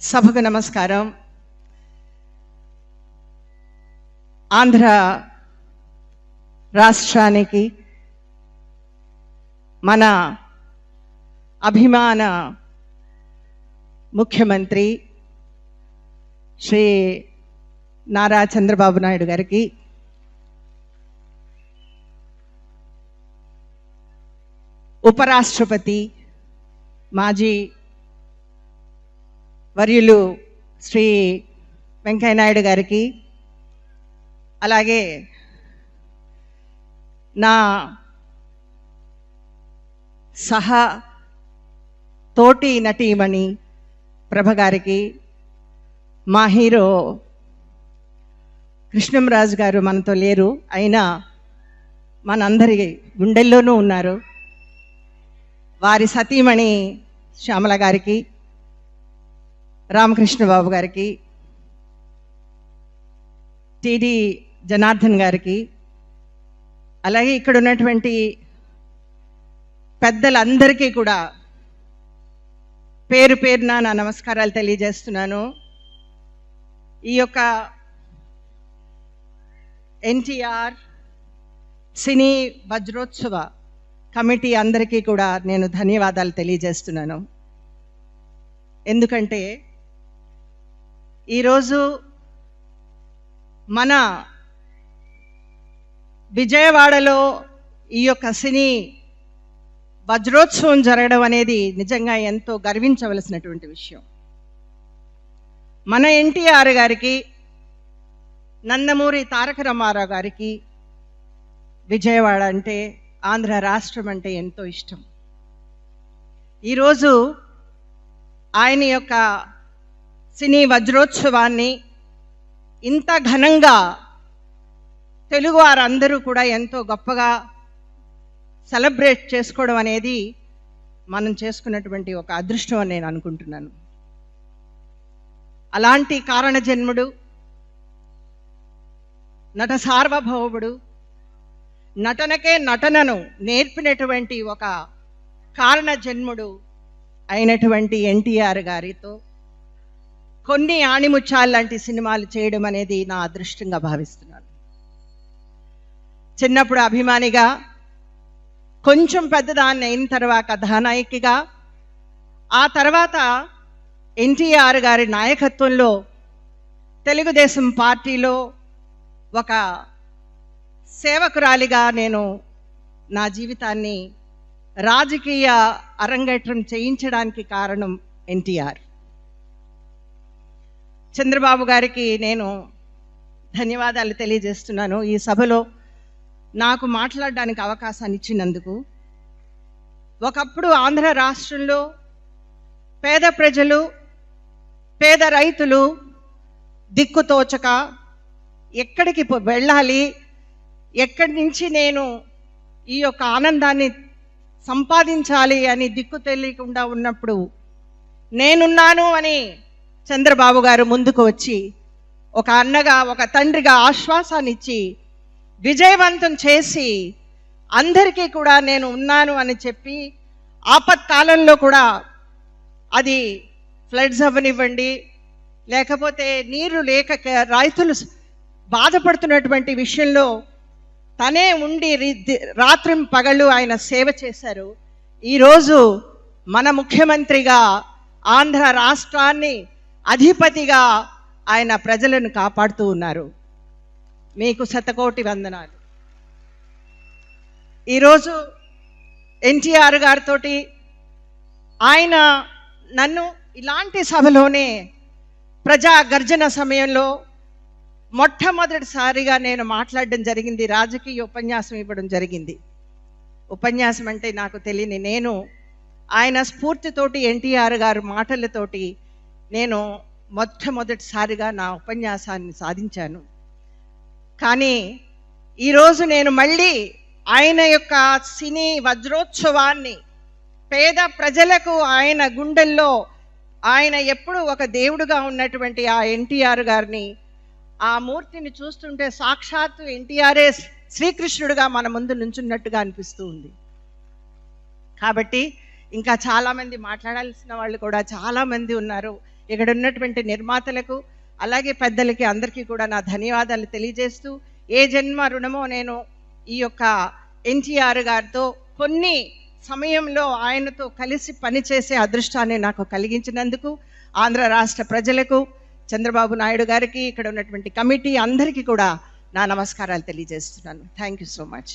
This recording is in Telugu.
సభకు నమస్కారం. ఆంధ్ర రాష్ట్రానికి మన అభిమాన ముఖ్యమంత్రి శ్రీ నారా చంద్రబాబు నాయుడు గారికి ఉపరాష్ట్రపతి మాజీ వర్యులు శ్రీ వెంకయ్యనాయుడు గారికి అలాగే నా సహా తోటి నటీమణి ప్రభ గారికి మా హీరో కృష్ణంరాజు గారు మనతో లేరు అయినా మనందరి గుండెల్లోనూ ఉన్నారు. వారి సతీమణి శ్యామల గారికి రామకృష్ణ బాబు గారికి టిడి జనార్దన్ గారికి అలాగే ఇక్కడ ఉన్నటువంటి పెద్దలందరికీ కూడా పేరు పేరున నా నమస్కారాలు తెలియజేస్తున్నాను. ఈ యొక్క ఎన్టీఆర్ సినీ వజ్రోత్సవ కమిటీ అందరికీ కూడా నేను ధన్యవాదాలు తెలియజేస్తున్నాను. ఎందుకంటే ఈరోజు మన విజయవాడలో ఈ యొక్క సినీ వజ్రోత్సవం జరగడం అనేది నిజంగా ఎంతో గర్వించవలసినటువంటి విషయం. మన ఎన్టీఆర్ గారికి నందమూరి తారక రామారావు గారికి విజయవాడ అంటే ఆంధ్ర రాష్ట్రం అంటే ఎంతో ఇష్టం. ఈరోజు ఆయన యొక్క సినీ వజ్రోత్సవాన్ని ఇంత ఘనంగా తెలుగు వారందరూ కూడా ఎంతో గొప్పగా సెలబ్రేట్ చేసుకోవడం అనేది మనం చేసుకున్నటువంటి ఒక అదృష్టం అని నేను అనుకుంటున్నాను. అలాంటి కారణజన్ముడు నట సార్వభౌముడు నటనకే నటనను నేర్పినటువంటి ఒక కారణ జన్ముడు అయినటువంటి ఎన్టీఆర్ గారితో కొన్ని ఆణిముచ్చాలు లాంటి సినిమాలు చేయడం అనేది నా అదృష్టంగా భావిస్తున్నాను. చిన్నప్పుడు అభిమానిగా కొంచెం పెద్దదాన్ని అయిన తర్వాత కథానాయకిగా ఆ తర్వాత ఎన్టీఆర్ గారి నాయకత్వంలో తెలుగుదేశం పార్టీలో ఒక సేవకురాలిగా నేను నా జీవితాన్ని రాజకీయ అరంగేట్రం చేయించడానికి కారణం ఎన్టీఆర్. చంద్రబాబు గారికి నేను ధన్యవాదాలు తెలియజేస్తున్నాను. ఈ సభలో నాకు మాట్లాడడానికి అవకాశాన్ని ఇచ్చినందుకు. ఒకప్పుడు ఆంధ్ర రాష్ట్రంలో పేద ప్రజలు పేద రైతులు దిక్కుతోచక ఎక్కడికి వెళ్ళాలి ఎక్కడి నుంచి నేను ఈ యొక్క ఆనందాన్ని సంపాదించాలి అని దిక్కు తెలియకుండా ఉన్నప్పుడు నేనున్నాను అని చంద్రబాబు గారు ముందుకు వచ్చి ఒక అన్నగా ఒక తండ్రిగా ఆశ్వాసాన్ని ఇచ్చి విజయవంతం చేసి అందరికీ కూడా నేను ఉన్నాను అని చెప్పి ఆపత్కాలంలో కూడా అది ఫ్లడ్స్ అవ్వనివ్వండి లేకపోతే నీరు లేక రైతులు బాధపడుతున్నటువంటి విషయంలో తనే ఉండి రాత్రి పగళ్ళు ఆయన సేవ చేశారు. ఈరోజు మన ముఖ్యమంత్రిగా ఆంధ్ర రాష్ట్రాన్ని అధిపతిగా ఆయన ప్రజలను కాపాడుతూ ఉన్నారు. మీకు శతకోటి వందనాలు. ఈరోజు ఎన్టీఆర్ గారితో ఆయన నన్ను ఇలాంటి సభలోనే ప్రజా గర్జన సమయంలో మొట్టమొదటిసారిగా నేను మాట్లాడడం జరిగింది రాజకీయ ఉపన్యాసం ఇవ్వడం జరిగింది. ఉపన్యాసం అంటే నాకు తెలియని నేను ఆయన స్ఫూర్తితోటి ఎన్టీఆర్ గారు మాటలతోటి నేను మొట్టమొదటిసారిగా నా ఉపన్యాసాన్ని సాధించాను. కానీ ఈరోజు నేను మళ్ళీ ఆయన యొక్క సినీ వజ్రోత్సవాన్ని పేద ప్రజలకు ఆయన గుండెల్లో ఆయన ఎప్పుడు ఒక దేవుడుగా ఉన్నటువంటి ఆ ఎన్టీఆర్ గారిని ఆ మూర్తిని చూస్తుంటే సాక్షాత్తు ఎన్టీఆర్ఏ శ్రీకృష్ణుడుగా మన ముందు నుంచున్నట్టుగా అనిపిస్తూ ఉంది. కాబట్టి ఇంకా చాలామంది మాట్లాడాల్సిన వాళ్ళు కూడా చాలామంది ఉన్నారు. ఇక్కడ ఉన్నటువంటి నిర్మాతలకు అలాగే పెద్దలకి అందరికీ కూడా నా ధన్యవాదాలు తెలియజేస్తూ ఏ జన్మ రుణమో నేను ఈ యొక్క ఎన్టీఆర్ గారితో కొన్ని సమయంలో ఆయనతో కలిసి పనిచేసే అదృష్టాన్ని నాకు కలిగించినందుకు ఆంధ్ర రాష్ట్ర ప్రజలకు చంద్రబాబు నాయుడు గారికి ఇక్కడ ఉన్నటువంటి కమిటీ అందరికీ కూడా నా నమస్కారాలు తెలియజేస్తున్నాను. Thank you so much